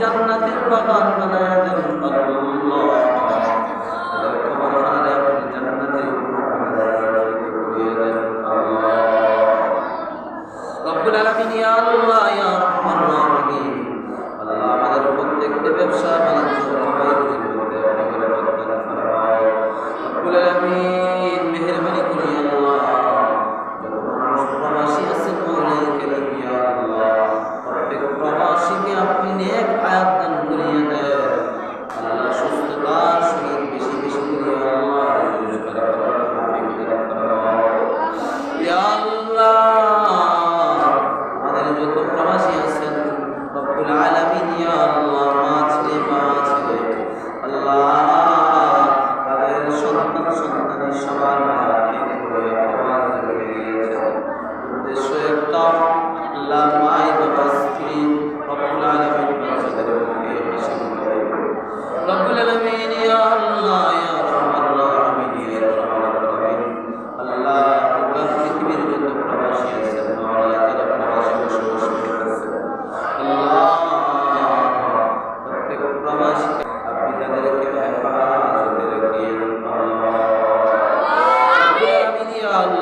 জান্নাতের বাগান বানায় দেন আল্লাহ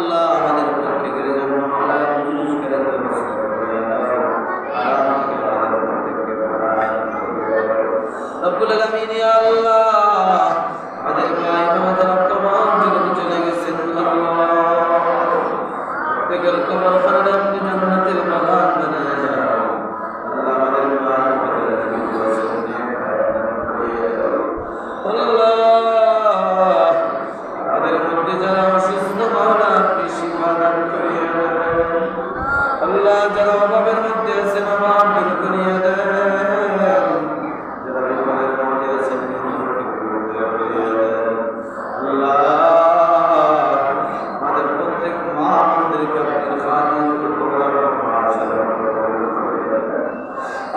আল্লাহ আমাদের প্রত্যেকের জন্য হালাল ব্যবস্থা করে আল্লাহ।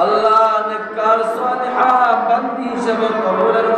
আল্লাহ নেককার সালেহা বান্দি হিসেবে কবরের